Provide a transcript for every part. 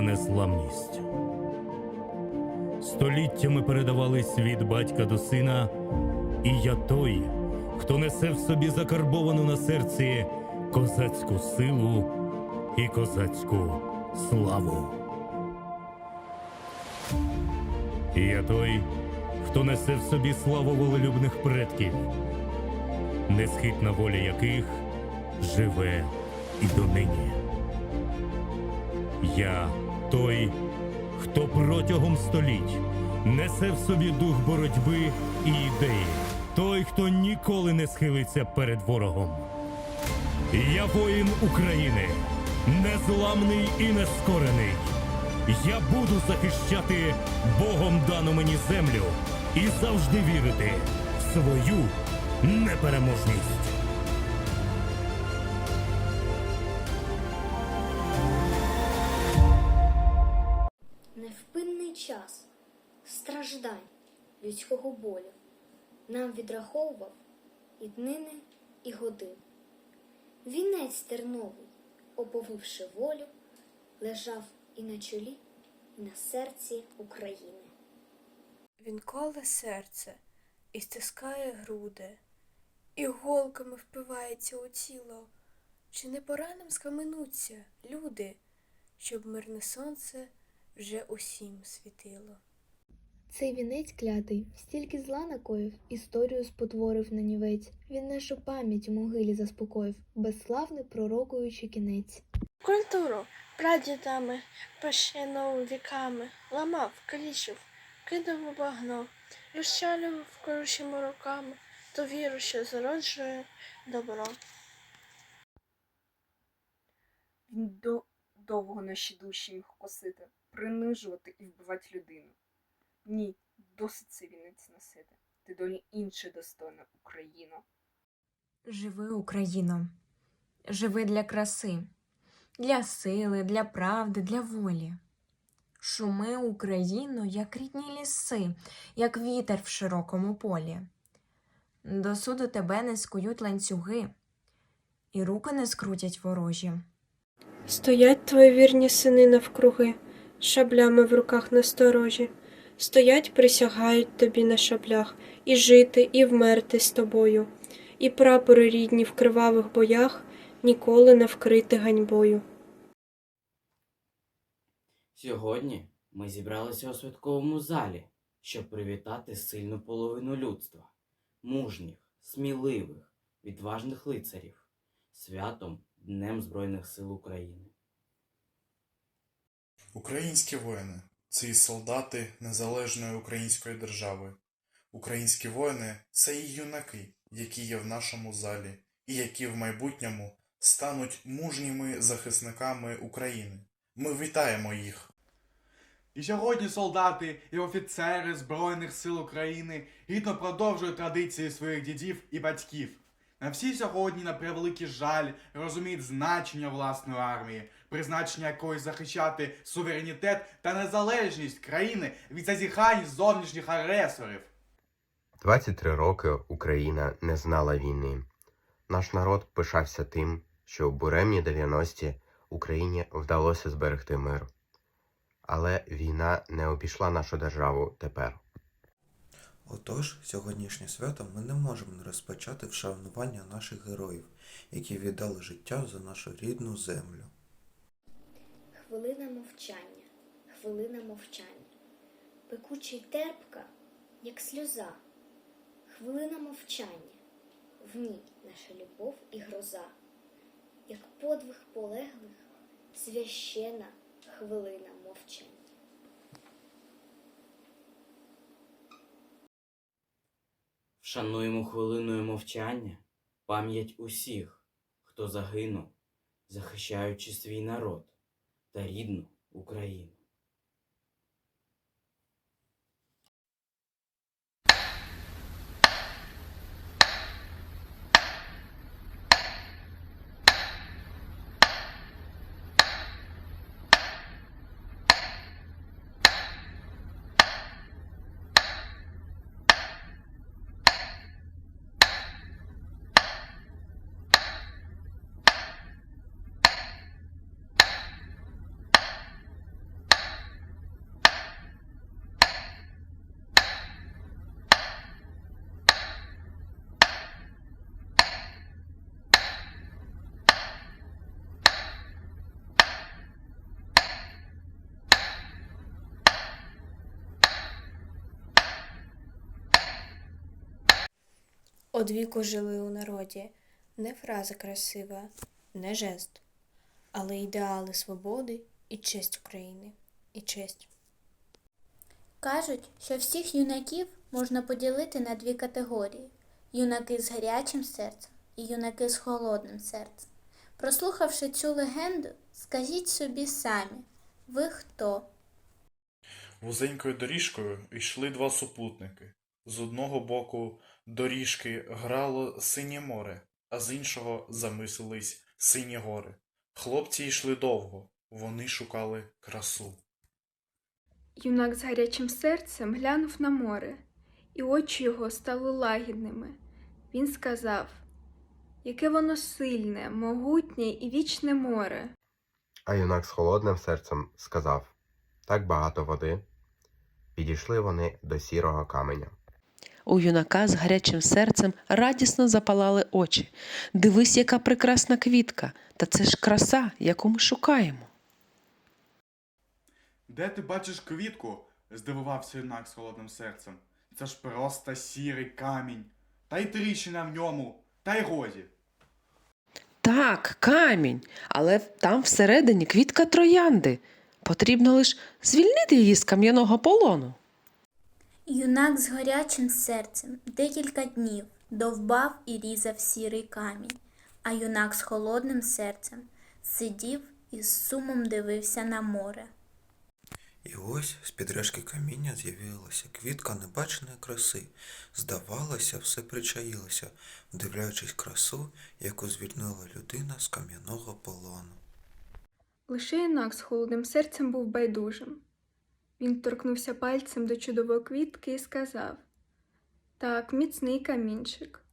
Та незламність. Століттями передавались від батька до сина, і я той, хто несе в собі закарбовану на серці козацьку силу і козацьку славу. І я той, хто несе в собі славу волелюбних предків, несхитна воля яких живе і донині. Я той, хто протягом століть несе в собі дух боротьби і ідеї, той, хто ніколи не схилиться перед ворогом. Я воїн України, незламний і нескорений. Я буду захищати Богом дану мені землю і завжди вірити в свою непереможність. Людського болю нам відраховував і днини, і годин. Вінець терновий, оповивши волю, лежав і на чолі, і на серці України. Він коле серце і стискає груди, і голками впивається у тіло. Чи не пора нам схаменуться, люди, щоб мирне сонце вже усім світило? Цей вінець клятий стільки зла накоїв, історію спотворив на нівець. Він нашу пам'ять у могилі заспокоїв, безславний пророкуючи кінець. Культуру прадідами, пещену віками, ламав, калічив, кидав у багно, розчалював коротшими руками, ту віру, що зароджує добро. Він до... довго наші душі міг косити, принижувати і вбивати людину. Ні, досить цей вінець носити. Ти долі інше достойна Україно. Живи, Україно, живи для краси, для сили, для правди, для волі. Шуми, Україно, як рідні ліси, як вітер в широкому полі. До суду тебе не скують ланцюги, і руки не скрутять ворожі. Стоять твої вірні сини навкруги, шаблями в руках насторожі. Стоять, присягають тобі на шаблях, і жити, і вмерти з тобою, і прапори рідні в кривавих боях ніколи не вкрити ганьбою. Сьогодні ми зібралися у святковому залі, щоб привітати сильну половину людства, мужніх, сміливих, відважних лицарів, святом Днем Збройних сил України. Українські воїни це і солдати незалежної української держави. Українські воїни це і юнаки, які є в нашому залі, і які в майбутньому стануть мужніми захисниками України. Ми вітаємо їх. І сьогодні солдати і офіцери Збройних сил України гідно продовжують традиції своїх дідів і батьків. На всі сьогодні, на превеликий жаль, розуміють значення власної армії, призначення якої захищати суверенітет та незалежність країни від зазіхань зовнішніх агресорів. 23 роки Україна не знала війни. Наш народ пишався тим, що у буремні 90-ті Україні вдалося зберегти мир. Але війна не обійшла нашу державу тепер. Отож, сьогоднішнє свято ми не можемо не розпочати вшанування наших героїв, які віддали життя за нашу рідну землю. Хвилина мовчання, хвилина мовчання, пекуча й терпка, як сльоза, хвилина мовчання, в ній наша любов і гроза, як подвиг полеглих, священа хвилина мовчання. Вшануємо хвилиною мовчання пам'ять усіх, хто загинув, захищаючи свій народ та рідну Україну. Одвіку жили у народі не фраза красива, не жест, але ідеали свободи і честь України, і честь. Кажуть, що всіх юнаків можна поділити на дві категорії: юнаки з гарячим серцем і юнаки з холодним серцем. Прослухавши цю легенду, скажіть собі самі, ви хто? Вузенькою доріжкою йшли два супутники. З одного боку доріжки грало синє море, а з іншого замислились сині гори. Хлопці йшли довго, вони шукали красу. Юнак з гарячим серцем глянув на море, і очі його стали лагідними. Він сказав Яке воно сильне, могутнє і вічне море. А юнак з холодним серцем сказав Так багато води. Підійшли вони до сірого каменя. У юнака з гарячим серцем радісно запалали очі. Дивись, яка прекрасна квітка, та це ж краса, яку ми шукаємо. Де ти бачиш квітку? здивувався юнак з холодним серцем. Це ж просто сірий камінь. Та й тріщина в ньому, та й годі. Так, камінь, але там всередині квітка троянди. Потрібно лише звільнити її з кам'яного полону. Юнак з гарячим серцем декілька днів довбав і різав сірий камінь, а юнак з холодним серцем сидів і з сумом дивився на море. І ось з-під решки каміння з'явилася квітка небаченої краси. Здавалося, все причаїлося, вдивляючись красу, яку звільнила людина з кам'яного полону. Лише юнак з холодним серцем був байдужим. Він торкнувся пальцем до чудової квітки і сказав Так, міцний камінчик.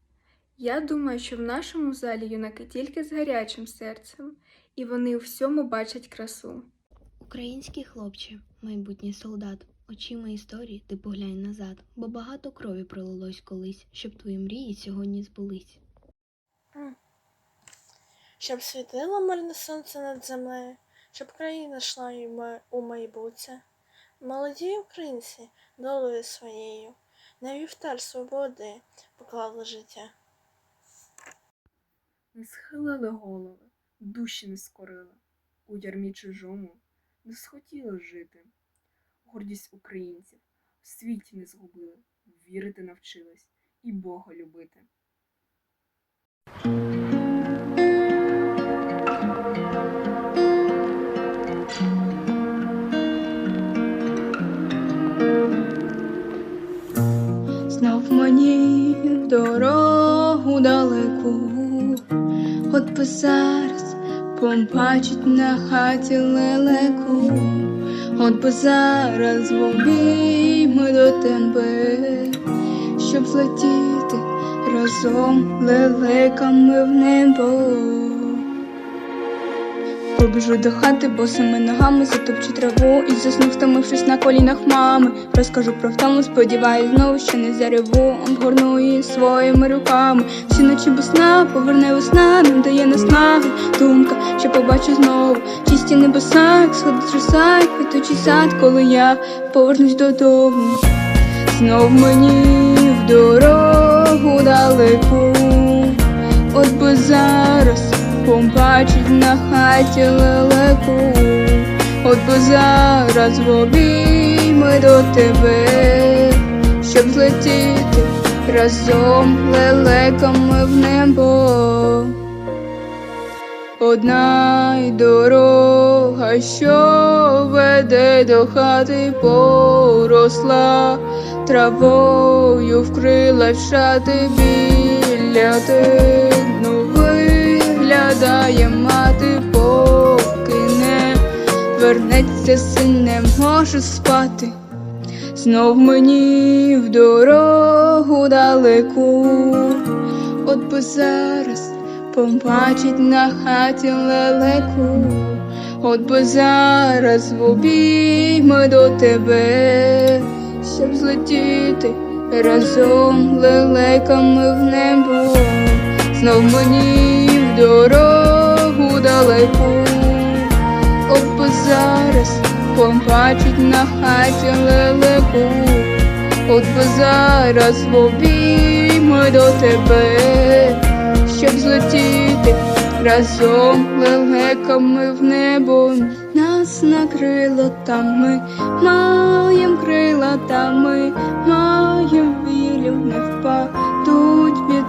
Я думаю, що в нашому залі юнаки тільки з гарячим серцем, і вони у всьому бачать красу. Український хлопче, майбутній солдат, очима історії ти поглянь назад, бо багато крові пролилось колись, щоб твої мрії сьогодні збулись. Щоб світило мирне сонце над землею, щоб країна йшла у майбутнє. Молоді українці долею своєю на вівтар свободи поклали життя. Не схилили голови, душі не скорили, у ярмі чужому не схотіли жити. Гордість українців в світі не згубили, вірити навчились і Бога любити. Побачить на хаті лелеку, от би зараз в обійми до тебе, щоб злетіти разом лелеками в небо. Побіжу до хати босими ногами, затопчу траву і засну, втомившись на колінах мами. Розкажу про втому, сподіваюсь, знову ще не зареву, обгорну її своїми руками. Всі ночі без сна, поверне весна, нам дає наснаги. Думка, що побачу знову. Чисті небеса, як сходить роса, як квітучий сад, коли я повернусь додому. Знов мені в дорогу далеку, от би зараз побачить на хаті лелеку, от би зараз в обійми до тебе, щоб злетіти разом лелеками в небо. Одна й дорога, що веде до хати, поросла травою вкрила в шати біля тину виглядає мати, поки не вернеться син, не можу спати. Знов мені в дорогу далеку, от би зараз побачить на хаті лелеку, от би зараз в обійми до тебе, щоб злетіти разом лелеками в небо, знов мені дорогу далеку, от би зараз побачить на хаті лелеку, от би зараз в обійми до тебе, щоб злетіти разом лелеками в небо. Нас накрило там ми, маєм крила там ми,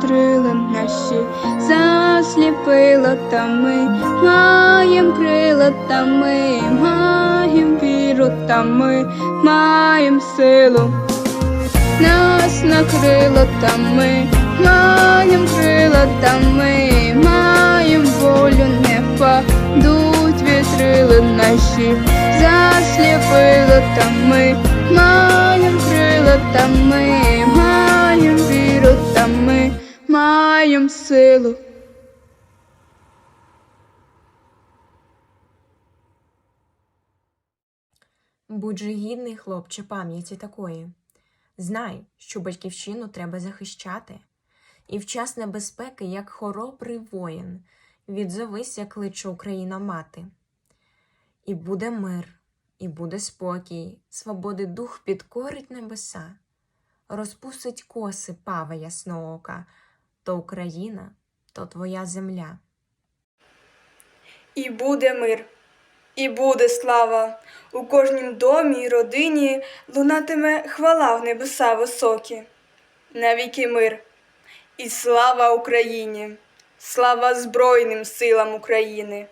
вітрила наші, засліпило та ми, маєм крила та ми, маєм віру та ми, маєм силу. Нас накрило та ми, маєм крила Будь же гідний, хлопче, пам'яті такої. Знай, що батьківщину треба захищати, і в час небезпеки, як хоробрий воїн, відзовись, як кличе Україна мати. І буде мир, і буде спокій, свободи дух підкорить небеса, розпустить коси пава ясноока, то Україна, то твоя земля. І буде мир, і буде слава. У кожнім домі й родині лунатиме хвала в небеса високі. Навіки мир. І слава Україні! Слава Збройним силам України!